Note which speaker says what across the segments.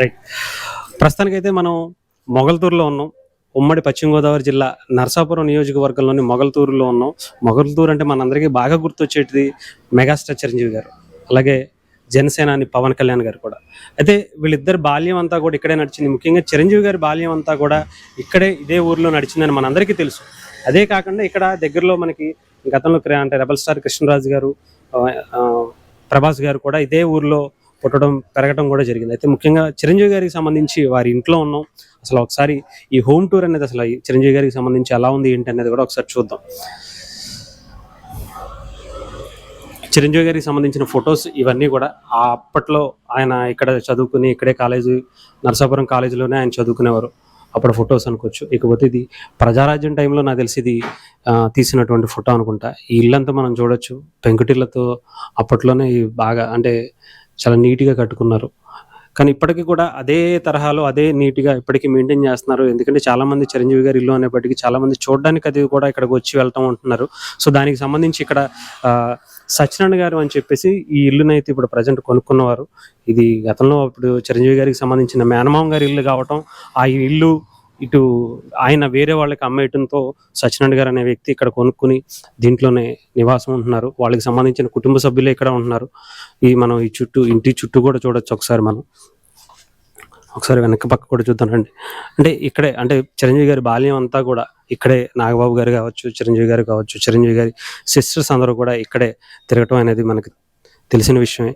Speaker 1: Right ప్రస్తుతానికైతే మనం మొగల్తూరులో ఉన్నాం. ఉమ్మడి పశ్చిమ గోదావరి జిల్లా నరసాపురం నియోజకవర్గంలోని మొగల్తూరులో ఉన్నాం. మొగల్తూరు అంటే మనందరికీ బాగా గుర్తొచ్చేటిది మెగాస్టార్ చిరంజీవి గారు అలాగే జనసేనాని పవన్ కళ్యాణ్ గారు కూడా. అయితే వీళ్ళిద్దరు బాల్యం అంతా కూడా ఇక్కడే నడిచింది. ముఖ్యంగా చిరంజీవి గారి బాల్యం అంతా కూడా ఇక్కడే ఇదే ఊర్లో నడిచిందని మనందరికీ తెలుసు. అదే కాకుండా ఇక్కడ దగ్గరలో మనకి గతంలో అంటే రెబల్ స్టార్ కృష్ణరాజు గారు ప్రభాస్ గారు కూడా ఇదే ఊర్లో పుట్టడం పెరగడం కూడా జరిగింది. అయితే ముఖ్యంగా చిరంజీవి గారికి సంబంధించి వారి ఇంట్లో ఉన్నాం. అసలు ఒకసారి ఈ హోమ్ టూర్ అనేది అసలు ఈ చిరంజీవి గారికి సంబంధించి ఎలా ఉంది ఏంటి అనేది కూడా ఒకసారి చూద్దాం. చిరంజీవి గారికి సంబంధించిన ఫొటోస్ ఇవన్నీ కూడా అప్పట్లో ఆయన ఇక్కడ చదువుకుని ఇక్కడే కాలేజీ నరసాపురం కాలేజీలోనే ఆయన చదువుకునేవారు. అప్పుడు ఫొటోస్ అనుకోవచ్చు. ఇకపోతే ఇది ప్రజారాజ్యం టైంలో నాకు తెలిసి ఇది తీసినటువంటి ఫోటో అనుకుంటా. ఈ ఇల్లంతా మనం చూడొచ్చు. పెంకుటిళ్ళతో అప్పట్లోనే బాగా అంటే చాలా నీట్గా కట్టుకున్నారు. కానీ ఇప్పటికీ కూడా అదే తరహాలో అదే నీట్గా ఇప్పటికీ మెయింటైన్ చేస్తున్నారు. ఎందుకంటే చాలామంది చిరంజీవి గారి ఇల్లు అనేప్పటికీ చాలామంది చూడడానికి అది కూడా ఇక్కడికి వచ్చి వెళ్తూ ఉంటున్నారు. సో దానికి సంబంధించి ఇక్కడ సత్యనారాయణ గారు అని చెప్పేసి ఈ ఇల్లునైతే ఇప్పుడు ప్రజెంట్ కొనుక్కున్నవారు. ఇది గతంలో ఇప్పుడు చిరంజీవి గారికి సంబంధించిన మేనమామ గారి ఇల్లు కావటం ఆ ఇల్లు ఇటు ఆయన వేరే వాళ్ళకి అమ్మేయటంతో సత్యనారాయణ గారు అనే వ్యక్తి ఇక్కడ కొనుక్కుని దీంట్లోనే నివాసం ఉంటున్నారు. వాళ్ళకి సంబంధించిన కుటుంబ సభ్యులే ఇక్కడ ఉంటున్నారు. ఈ మనం ఈ చుట్టూ ఇంటి చుట్టూ కూడా చూడొచ్చు ఒకసారి మనం. ఒకసారి వెనక పక్క కూడా చూద్దానండి అంటే ఇక్కడే అంటే చిరంజీవి గారి బాల్యం అంతా కూడా ఇక్కడే నాగబాబు గారు కావచ్చు చిరంజీవి గారు కావచ్చు చిరంజీవి గారి సిస్టర్స్ అందరూ కూడా ఇక్కడే తిరగటం అనేది మనకి తెలిసిన విషయమే.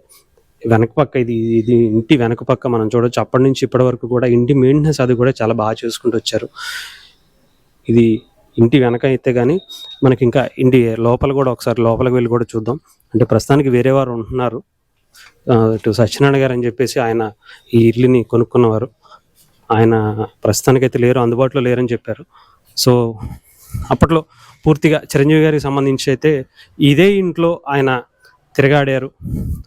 Speaker 1: వెనక పక్క ఇది ఇది ఇంటి వెనక పక్క మనం చూడొచ్చు. అప్పటి నుంచి ఇప్పటి వరకు కూడా ఇంటి మెయింటెనెన్స్ అది కూడా చాలా బాగా చేసుకుంటూ వచ్చారు. ఇది ఇంటి వెనక అయితే కానీ మనకి ఇంకా ఇంటి లోపల కూడా ఒకసారి లోపలికి వెళ్ళి కూడా చూద్దాం. అంటే ప్రస్తుతానికి వేరే వారు ఉంటున్నారు. ఇటు సత్యనారాయణ గారు అని చెప్పేసి ఆయన ఈ ఇల్లుని కొనుక్కున్నవారు. ఆయన ప్రస్తుతానికైతే లేరు అందుబాటులో లేరని చెప్పారు. సో అప్పట్లో పూర్తిగా చిరంజీవి గారికి సంబంధించి అయితే ఇదే ఇంట్లో ఆయన తిరగాడారు.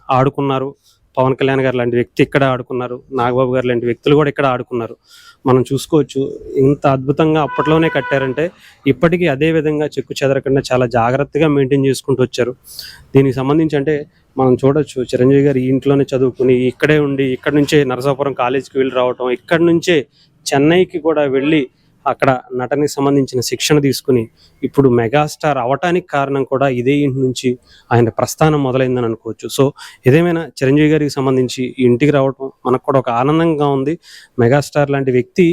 Speaker 1: ఆడుకున్నారు. పవన్ కళ్యాణ్ గారు లాంటి వ్యక్తి ఇక్కడ ఆడుకున్నారు. నాగబాబు గారు లాంటి వ్యక్తులు కూడా ఇక్కడ ఆడుకున్నారు. మనం చూసుకోవచ్చు ఇంత అద్భుతంగా అప్పట్లోనే కట్టారంటే ఇప్పటికీ అదే విధంగా చెక్కు చెదరకుండా చాలా జాగ్రత్తగా మెయింటైన్ చేసుకుంటూ వచ్చారు. దీనికి సంబంధించి అంటే మనం చూడొచ్చు చిరంజీవి గారు ఈ ఇంట్లోనే చదువుకుని ఇక్కడే ఉండి ఇక్కడ నుంచే నరసాపురం కాలేజీకి వెళ్ళి రావటం ఇక్కడ నుంచే చెన్నైకి కూడా వెళ్ళి అక్కడ నటనకి సంబంధించిన శిక్షణ తీసుకుని ఇప్పుడు మెగాస్టార్ అవటానికి కారణం కూడా ఇదే ఇంటి నుంచి ఆయన ప్రస్థానం మొదలైందని అనుకోవచ్చు. సో ఏదేమైనా చిరంజీవి గారికి సంబంధించి ఈ ఇంటికి రావటం మనకు కూడా ఒక ఆనందంగా ఉంది. మెగాస్టార్ లాంటి వ్యక్తి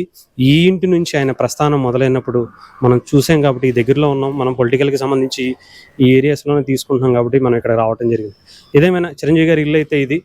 Speaker 1: ఈ ఇంటి నుంచి ఆయన ప్రస్థానం మొదలైనప్పుడు మనం చూసాం కాబట్టి ఈ దగ్గరలో ఉన్నాం. మనం పొలిటికల్కి సంబంధించి ఈ ఏరియాస్లోనే తీసుకుంటున్నాం కాబట్టి మనం ఇక్కడ రావటం జరిగింది. ఏదేమైనా చిరంజీవి గారి ఇల్లు అయితే ఇది?